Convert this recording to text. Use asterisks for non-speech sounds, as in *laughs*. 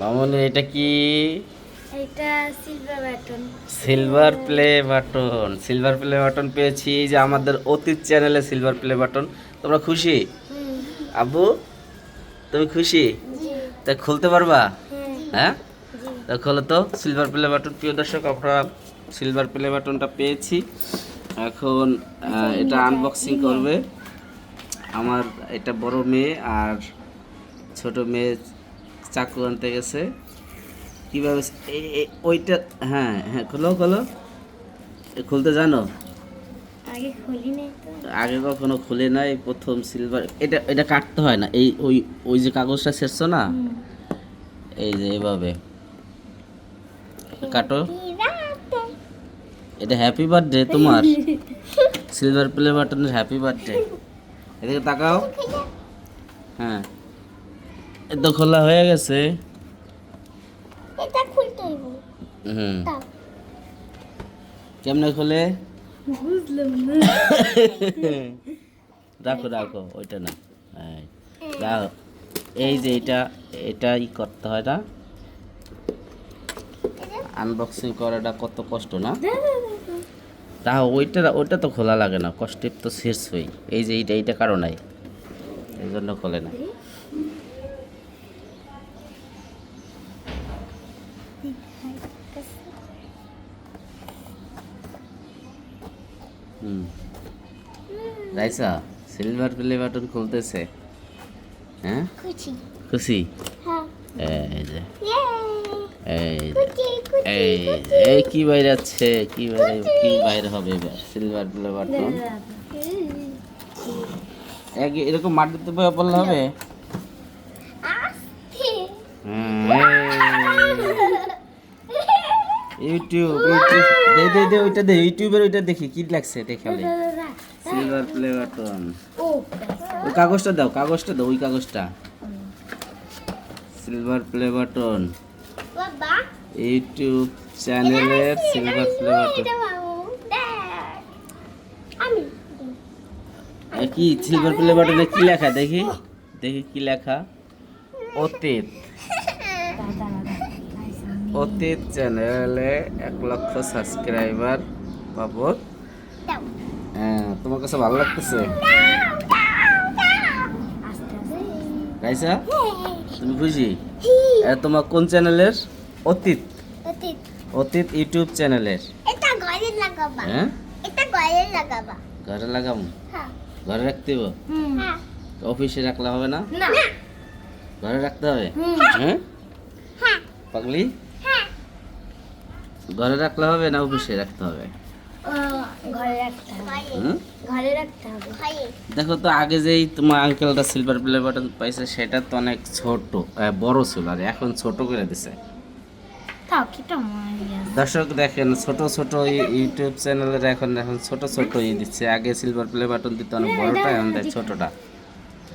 মামনি এটা কি? এটা silver button silver play button silver play button পেয়েছি। যে আমাদের অতীত চ্যানেলে সিলভার প্লে বাটন তোমরা খুশি? আব্বু তুমি খুশি? তা খুলতে পারবা? হ্যাঁ। হ্যাঁ? তা খোলো তো সিলভার প্লে বাটন প্রিয় দর্শক আমরা সিলভার প্লে বাটনটা পেয়েছি। এখন এটা আনবক্সিং করবে। আমার এটা বড় মেয়ে আর ছোট মেয়ে চাকু আনতে গেছে। কীভাবে ওইটা হ্যাঁ হ্যাঁ খোলো খোলো। এ খুলতে জানো? আগে কখনো খুলে নাই প্রথম সিলভার এটা এটা কাটতে হয় না। এই ওই ওই যে কাগজটা শেষছো না? এই যে এভাবে। কাটো। এটা হ্যাপি বার্থডে তোমার। সিলভার প্লে বাটনের হ্যাপি বার্থডে এদিকে তাকাও। *laughs* হ্যাঁ। তো খোলা হয়ে গেছে। এটা খুলতে হইব। হুম। কেমনে খোলে? বুঝলাম না। রাখো রাখো ওইটা না। এই, রাখো এই যে এটা এটাই করতে হয় না? আনবক্সিং করাটা কত কষ্ট না? তা ওইটা ওইটা তো খোলা লাগে না কষ্টের তো শেষ হই। এই যে এইটা এইটা কারণ নাই। এই জন্য খোলে না। হুম। রাইসা সিলভার প্লে বাটন খুলতেছে। হ্যাঁ? খুশি। খুশি? হ্যাঁ। এই যে। এই এই এই কি বাইরে আছে কি বাইরে কি বাইরে হবে এবার? সিলভার প্লে বাটন এরকম মাটিতে পড়লে হবে? আস্তে ইউটিউব ইউটিউব দে দে দে ওইটা দে ইউটিউবের ওইটা দেখি কি লাগছে দেখালে সিলভার প্লে বাটন ওই কাগজটা দাও কাগজটা দাও ওই কাগজটা। সিলভার প্লে বাটন ইউটিউব চ্যানেলের সিলভার প্লে বাটন কি সিলভার প্লে বাটনে কি লেখা? দেখি দেখি কি লেখা। অতীত। অতীত চ্যানেলে এক লক্ষ সাবস্ক্রাইবার দাও। হ্যাঁ তোমার কাছে ভালো লাগতেছে? রাইসা তুমি খুশি? তোমার কোন চ্যানেলের? অতীত। অতীত। ইউটিউব চ্যানেলের। এটা ঘরে লাগাবা। হ্যাঁ? এটা ঘরে লাগাবা। ঘরে লাগাম হ্যাঁ। ঘরে রাখতে হবে? হ্যাঁ। অফিসে রাখলে হবে না? না। ঘরে রাখতে হবে? হ্যাঁ? হ্যাঁ। পাগলি? ঘরে রাখলে হবে না অফিসে রাখতে হবে? দেখো তো আগে যেই তোমার আঙ্কেলটা সিলভার প্লে বাটন পাইছে সেটা তো অনেক ছোট বড় ছিল আর এখন ছোট করে দিছে। দর্শক দেখেন ছোট ছোট ইউটিউব চ্যানেলের এখন এখন ছোট ছোট ই দিচ্ছে। আগে সিলভার প্লে বাটন দিতে অনেক বড়টা এখন ছোটটা।